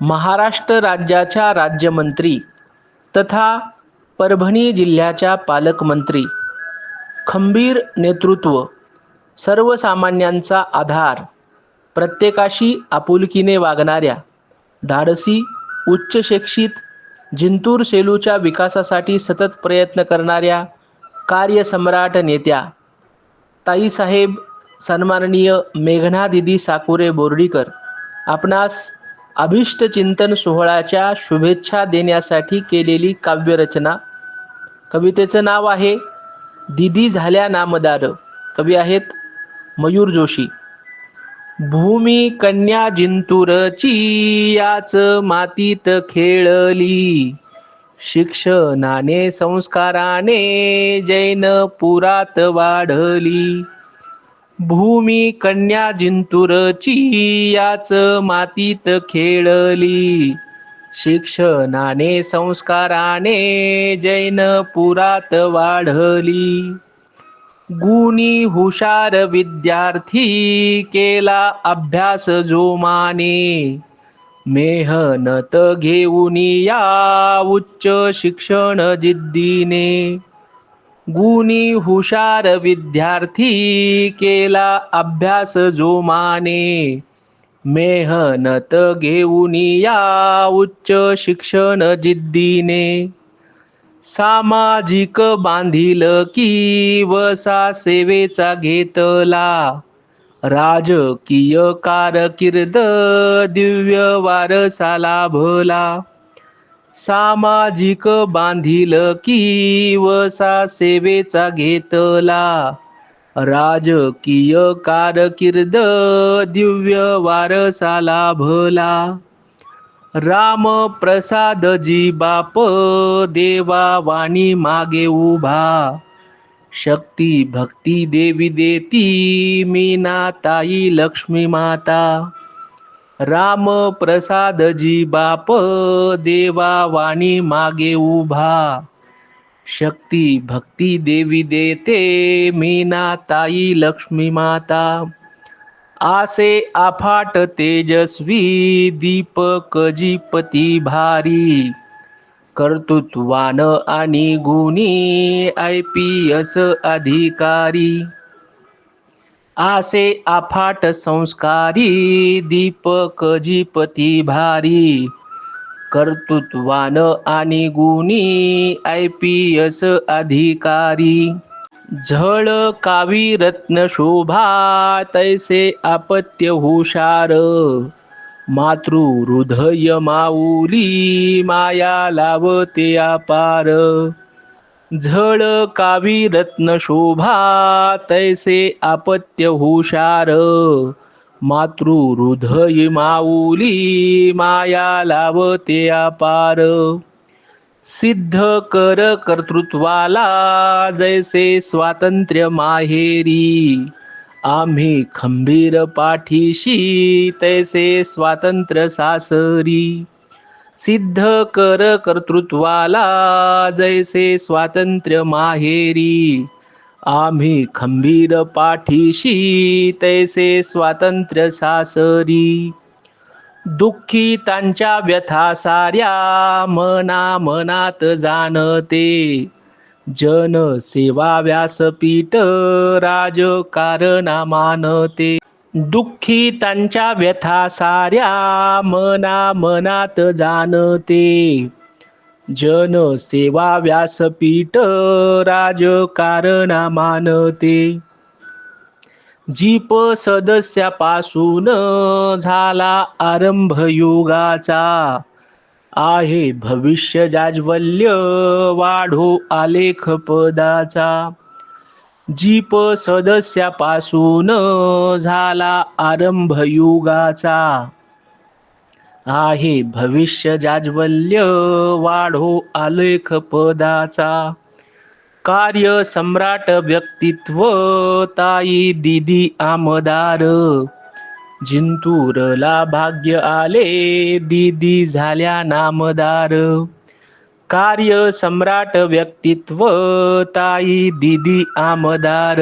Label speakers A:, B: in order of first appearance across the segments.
A: महाराष्ट्र राज्याच्या राज्यमंत्री तथा परभणी जिल्ह्याच्या पालकमंत्री. खंबीर नेतृत्व सर्वसामान्यांचा आधार प्रत्येकाशी आपुलकीने वागणाऱ्या धाडसी उच्च शिक्षित जिंतूर सेलूच्या विकासासाठी सतत प्रयत्न करणाऱ्या कार्यसम्राट नेत्या ताईसाहेब सन्माननीय मेघना दिदी साकुरे बोर्डीकर आपणास अभिष्ट चिंतन सोहळ्याच्या शुभेच्छा देण्यासाठी केलेली काव्यरचना. कवितेचं नाव आहे दिदी झाल्या नामदार. कवी आहेत मयूर जोशी. भूमी कन्या जिंतूरची याच मातीत खेळली. शिक्षणाने संस्काराने जैन पुरात वाढली. भूमी कन्या जिंतूरची याच मातीत खेळली. शिक्षणाने संस्काराने जैन पुरात वाढली. गुणी हुशार विद्यार्थी केला अभ्यास जोमाने. मेहनत घेऊन या उच्च शिक्षण जिद्दीने. गुणी हुशार विद्यार्थी केला अभ्यास जोमाने मेहनत घेऊन या उच्च शिक्षण जिद्दीने. सामाजिक बांधील की वसा सेवेचा घेतला. राजकीय कारकीर्द दिव्य वारसा लाभला. सामाजिक बांधील की वसा सेवेचा घेतला. राजकीय कारकीर्द दिव्य वारसा लाभला राम प्रसादजी बाप देवा वाणी मागे उभा. शक्ती भक्ती देवी देती मीना ताई लक्ष्मी माता. राम प्रसादजी बाप देवा वाणी मागे उभा. शक्ती भक्ती देवी देते मीना ताई लक्ष्मी माता. आसे आफाट तेजस्वी दीपक जीपती भारी. कर्तृत्वान आणि गुणी आय पी एस अधिकारी. आसे आफाट संस्कारी दीपक जीपती भारी. कर्तृत्वान आणि गुणी आय पी एस अधिकारी. झळ कावी रत्न शोभा तैसे आपत्य हुशार. मातृ हृदय माऊली माया लावते अपार. झळ कावी रत्न शोभा तैसे आपत्य हुशार. मातृ हृदय माऊली माया लावते अपार. सिद्ध कर कर्तृत्वाला जैसे स्वातंत्र्य माहेरी. आम्ही खंबीर पाठीशी तैसे स्वातंत्र्य सासरी. सिद्ध कर कर्तृत्वाला जैसे स्वातंत्र्य माहेरी आम्ही खंबीर पाठीशी तैसे स्वातंत्र्य सासरी दुःखी त्यांच्या व्यथा साऱ्या मना मनात जाणते. जन सेवा व्यासपीठ राजकारणा मानते दुःखी त्यांच्या व्यथा साऱ्या मना मनात जाणते. जन सेवा व्यासपीठ राजकारणा मानते. जीप सदस्यापासून झाला आरंभ युगाचा. आहे भविष्य जाज्वल्य वाढो आलेख पदाचा. जीप सदस्यापासून झाला आरंभ युगाचा. आहे भविष्य जाज्वल्य वाढो आलेख पदाचा. कार्य सम्राट व्यक्तित्व ताई दिदी आमदार. जिंतूरला भाग्य आले दिदी झाल्या नामदार. कार्य सम्राट व्यक्तित्व ताई दिदी आमदार.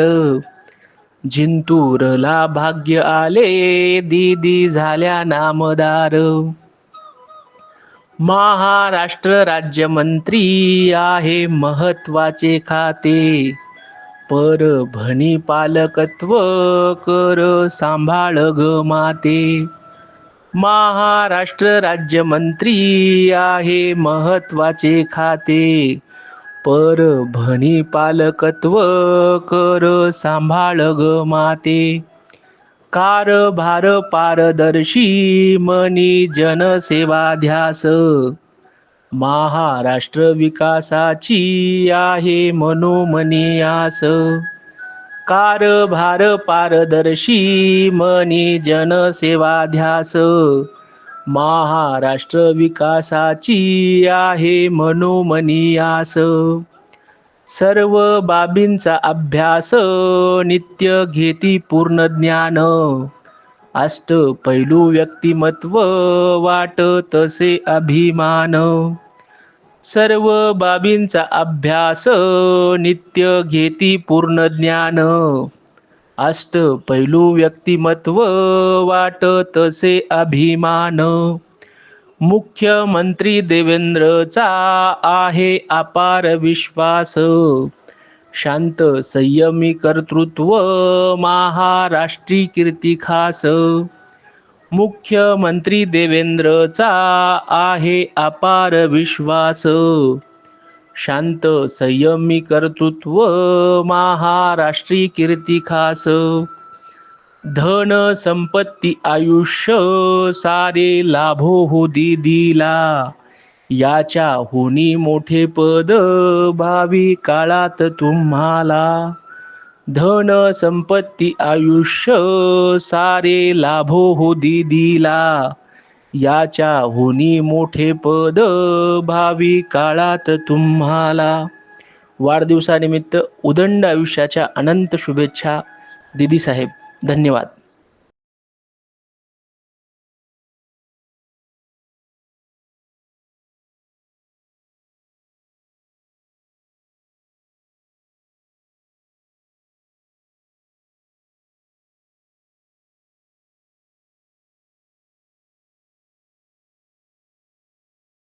A: जिंतूरला भाग्य आले दीदी झाल्या नामदार. महाराष्ट्र राज्यमंत्री आहे महत्त्वाचे खाते. परभणी पालकत्व कर सांभाळ ग माते. महाराष्ट्र राज्यमंत्री आहे महत्त्वाचे खाते. परभणी पालकत्व कर सांभाळ ग माते. कारभार पारदर्शी मनी जनसेवा ध्यास महाराष्ट्र विकासाची आहे मनोमनी आस. कारभार पारदर्शी मनी जनसेवा ध्यास महाराष्ट्र विकासाची आहे मनोमनी आस सर्व बाबींचा अभ्यास नित्य घेती पूर्ण ज्ञान. अष्ट पैलू व्यक्तिमत्व वाट तसे अभिमान. सर्व बाबींचा अभ्यास नित्य घेती पूर्ण ज्ञान. अष्ट पैलू व्यक्तिमत्व वाट तसे अभिमान. मुख्यमंत्री देवेंद्रचा आहे अपार विश्वास. शांत संयमी कर्तृत्व महाराष्ट्री कीर्ती खास. मुख्यमंत्री देवेंद्रचा आहे अपार विश्वास. शांत संयमी कर्तृत्व महाराष्ट्री कीर्ती खास. धन संपत्ती आयुष्य सारे लाभो हो दिला याच्या होनी मोठे पद भावी काळात तुम्हाला. धन संपत्ती आयुष्य सारे लाभो हो दिला याच्या होनी मोठे पद भावी काळात तुम्हाला. वाढदिवसानिमित्त उदंड आयुष्याच्या अनंत शुभेच्छा. दिदी साहेब धन्यवाद.